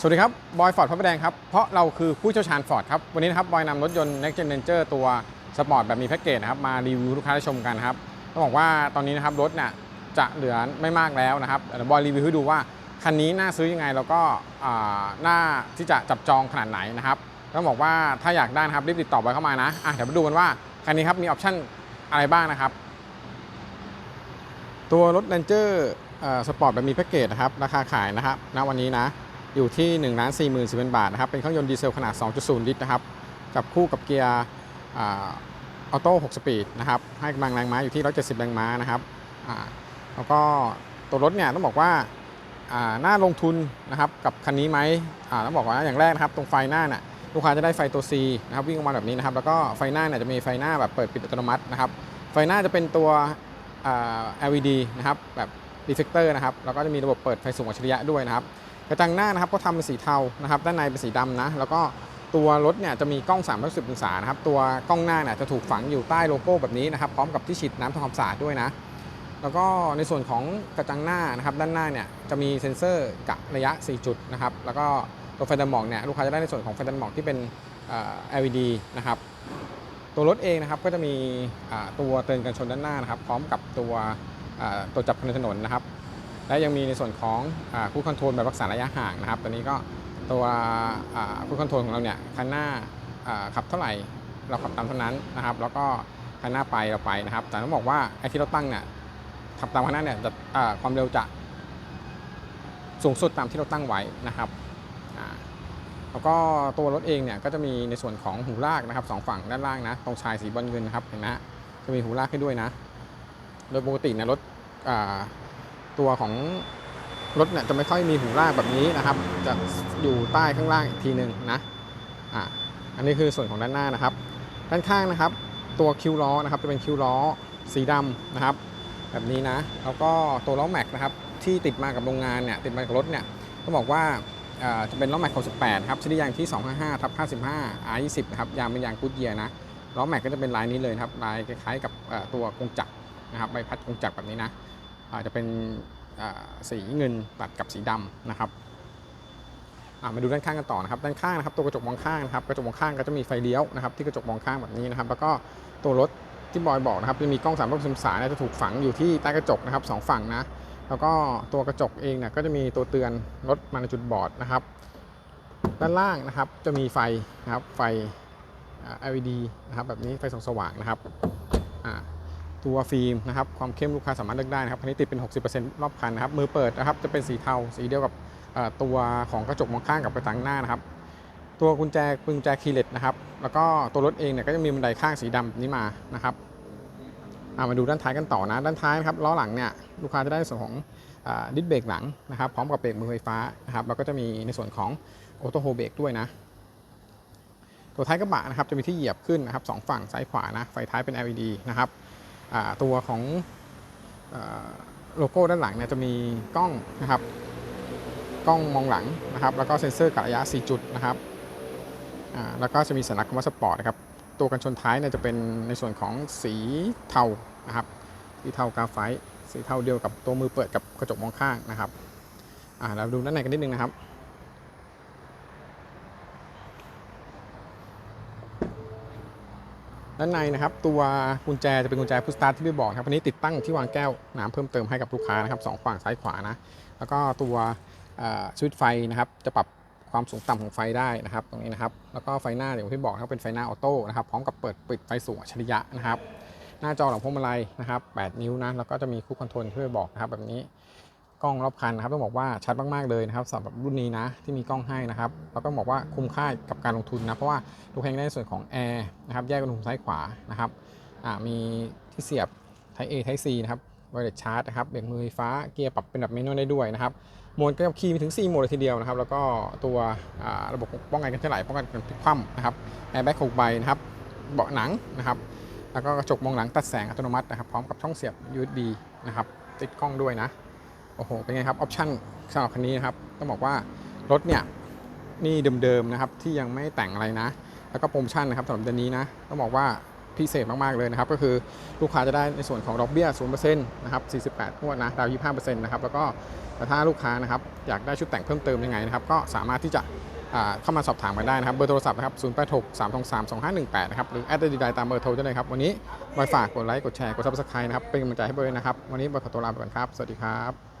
สวัสดีครับ บอยฟอร์ดพระประแดงครับ เพราะเราคือผู้เชี่ยวชาญฟอร์ดครับ วันนี้นะครับ บอยนำรถยนต์ Next Gen Ranger ตัวสปอร์ตแบบมีแพ็กเกจนะครับ มารีวิวลูกค้าได้ชมกันครับ ต้องบอกว่าตอนนี้นะครับ รถเนี่ยจะเหลือไม่มากแล้วนะครับเดี๋ยวบอยรีวิวให้ดูว่า คันนี้น่าซื้อยังไง แล้วก็น่าที่จะจับจองขนาดไหนนะครับต้องบอกว่าถ้าอยากได้นะครับรีบติดต่อบอยเข้ามานะอะเดี๋ยวมาดูกันว่าคันนี้ครับมีออปชั่นอะไรบ้างนะครับ ตัวรถ Ranger สปอร์ตแบบมีแพ็กเกจนะครับราคาขายนะครับณวันนี้นะ อยู่ที่1นึ่งล้านสี่หมื่นสิบบาทนะครับ เป็นเครื่องยนต์ดีเซลขนาด 2.0 ลิตรนะครับ กับคู่กับเกียร์ออโต้6สปีดนะครับ ให้กำลังแรงม้าอยู่ที่ 170 แรงม้านะครับแล้วก็ตัวรถเนี่ยต้องบอกว่าน่าลงทุนนะครับกับคันนี้ไหมต้องบอกว่าอย่างแรกนะครับตรงไฟหน้าน่ะลูกค้าจะได้ไฟตัว C นะครับวิ่งออกมาแบบนี้นะครับ แล้วก็ไฟหน้าเนี่ยจะมีไฟหน้าแบบเปิดปิดอัตโนมัตินะครับ ไฟหน้าจะเป็นตัว LED นะครับแบบรีเฟกเตอร์นะครับ แล้วก็จะมีระบบเปิดไฟสูงอัจฉริยะด้วยนะครับ กระจังหน้านะครับก็ทำเป็นสีเทานะครับด้านในเป็นสีดำนะแล้วก็ตัวรถเนี่ยจะมีกล้อง 360 องศานะครับตัวกล้องหน้าเนี่ยจะถูกฝังอยู่ใต้โลโก้แบบนี้นะครับพร้อมกับที่ฉีดน้ำทำความสะอาดด้วยนะ แล้วก็ในส่วนของกระจังหน้านะครับด้านหน้าเนี่ยจะมีเซ็นเซอร์กะระยะ 4 จุดนะครับแล้วก็ตัวไฟตันหมอกเนี่ยลูกค้าจะได้ในส่วนของไฟตันหมอกที่เป็น LED นะครับตัวรถเองนะครับก็จะมีตัวเตือนกันชนด้านหน้านะครับพร้อมกับตัวตัวจับคนถนนนะครับ และยังมีในส่วนของคู่คอนโทรลแบบรักษาระยะห่างนะครับตอนนี้ก็ตัวคู่คอนโทรลของเราเนี่ยคันหน้าขับเท่าไหร่เราขับตามเท่านั้นนะครับ แล้วก็คันหน้าไปเราไปนะครับ แต่ต้องบอกว่าไอ้ที่เราตั้งเนี่ยขับตามคันหน้าเนี่ยจะความเร็วจะสูงสุดตามที่เราตั้งไว้นะครับแล้วก็ตัวรถเองเนี่ยก็จะมีในส่วนของหูลากนะครับสองฝั่งด้านล่างนะตรงชายสีบอลเงินนะครับเห็นไหมฮะจะมีหูลากให้ด้วยนะ โดยปกติเนยรถ ตัวของรถเนี่ยจะไม่ค่อยมีหูลากแบบนี้นะครับ จะอยู่ใต้ข้างล่างอีกทีหนึ่งนะอะอันนี้คือส่วนของด้านหน้านะครับ ด้านข้างนะครับ ตัวคิวล้อนะครับจะเป็นคิวล้อสีดำนะครับ แบบนี้นะแล้วก็ตัวล้อแม็กนะครับที่ติดมากับโรงงานเนี่ยติดมากับรถเนี่ยต้องบอกว่าจะเป็นล้อแม็กของ18ครับชนิดยางที่ 255ทับ55 R20 นะครับยางเป็นยางกูดเยียนะล้อแม็กก็จะเป็นลายนี้เลยครับลายคล้ายๆกับตัวกงจักรนะครับใบพัดกงจักรแบบนี้นะ อาจจะเป็นสีเงินตัดกับสีดำนะครับมาดูด้านข้างกันต่อนะครับด้านข้างนะครับตัวกระจกมองข้างนะครับกระจกมองข้างก็จะมีไฟเลี้ยวนะครับที่กระจกมองข้างแบบนี้นะครับ แล้วก็ตัวรถที่บอยบอกนะครับจะมีกล้อง3 6 0องศาเนี่ยจะถูกฝังอยู่ที่ใต้กระจกนะครับสองฝั่งนะแล้วก็ตัวกระจกเองเนี่ยก็จะมีตัวเตือนรถมาในจุดบอดนะครับ ด้านล่างนะครับจะมีไฟนะครับไฟ LED นะครับแบบนี้ไฟส่องสว่างนะครับ ตัวฟิล์มนะครับความเข้มลูกค้าสามารถเลือกได้นะครับคันนี้ติดเป็น 60%รอบคันนะครับมือเปิดนะครับจะเป็นสีเทาสีเดียวกับตัวของกระจกมองข้างกับกระจังหน้านะครับ ตัวกุญแจกุญแจคีย์เลสนะครับ แล้วก็ตัวรถเองเนี่ยก็จะมีบันไดข้างสีดำแบบนี้มานะครับามาดูด้านท้ายกันต่อนะด้านท้ายนะครับล้อหลังเนี่ยลูกค้าจะได้ในส่วนของอดิสเบรกหลังนะครับพร้อมกับเบรกมือไฟฟ้านะครับแล้วก็จะมีในส่วนของออโต้โฮเบรกด้วยนะตัวท้ายกระบะนะครับจะมีที่เหยียบขึ้นนะครับสองฝั่งซ้ายขวานะไฟท้ายเป็น LED นะครับ ตัวของโลโก้ด้านหลังเนี่ยจะมีกล้องนะครับ กล้องมองหลังนะครับ แล้วก็เซ็นเซอร์กะระยะ 4 จุดนะครับแล้วก็จะมีสัญลักษณ์คำว่าสปอร์ตนะครับ ตัวกันชนท้ายเนี่ยจะเป็นในส่วนของสีเทานะครับ สีเทากาไฟสีเทาเดียวกับตัวมือเปิดกับกระจกมองข้างนะครับเราดูด้านในกันนิดนึงนะครับ ด้านในนะครับตัวกุญแจจะเป็นกุญแจพุชสตาร์ทที่พี่บอกครับอันนี้ติดตั้งที่วางแก้วน้ำเพิ่มเติมให้กับลูกค้านะครับสองฝั่งซ้ายขวานะแล้วก็ตัวเอ่อสวิตไฟนะครับจะปรับความสูงต่ำของไฟได้นะครับ ตรงนี้นะครับ แล้วก็ไฟหน้าอย่างที่บอกนะครับเป็นไฟหน้าออโต้นะครับพร้อมกับเปิดปิดไฟสูงอัจฉริยะนะครับ หน้าจอหลังพวงมาลัยนะครับ 8 นิ้วนะแล้วก็จะมีคู่คอนโทรลที่พี่บอกนะครับแบบนี้ กล้องรอบคันนะครับต้องบอกว่าชัดมากๆเลยนะครับสำหรับรุ่นนี้นะที่มีกล้องให้นะครับแล้วก็บอกว่าคุ้มค่ากับการลงทุนนะเพราะว่าลูกค้ายังได้ในส่วนของแอร์นะครับแยกเป็นมุมซ้ายขวานะครับมีที่เสียบ Type A Type C นะครับไวเลสชาร์จนะครับเบรกมือไฟฟ้าเกียร์ปรับเป็นแบบเมนูได้ด้วยนะครับโหมดกับคีย์มีถึง 4 โหมดเลยทีเดียวนะครับ แล้วก็ตัวระบบป้องกันการเฉลป้องกันการพลิกคว่ำนะครับแอร์แบ็กหกใบนะครับเบาะหนังนะครับแล้วก็กระจกมองหลังตัดแสงอัตโนมัตินะครับ พร้อมกับช่องเสียบ USB นะครับติดกล้องด้วยนะ โอ้โห เป็นไงครับ ออปชั่นสำหรับคันนี้นะครับ ต้องบอกว่ารถเนี่ย นี่เดิมๆนะครับ ที่ยังไม่แต่งอะไรนะ แล้วก็โปรโมชั่นนะครับสำหรับเดือนนี้นะ ต้องบอกว่าพิเศษมาก ๆ เลยนะครับ ก็คือลูกค้าจะได้ในส่วนของดอกเบี้ย 0%นะครับ 48งวดนะ ดาว 25%นะครับ แล้วก็ถ้าลูกค้านะครับ อยากได้ชุดแต่งเพิ่มเติมยังไงนะครับ ก็สามารถที่จะเข้ามาสอบถามกันได้นะครับ เบอร์โทรศัพท์นะครับ 086 323 2518 นะครับ หรือแอดดีไดตามเบอร์โทรได้เลยครับ วันนี้บอยฝากกดไลค์ กดแชร์ กด subscribe นะครับ เป็นกำลังใจให้เบอร์ด้วยนะครับ วันนี้บอยขอตัวลาไปก่อนครับ สวัสดีครับ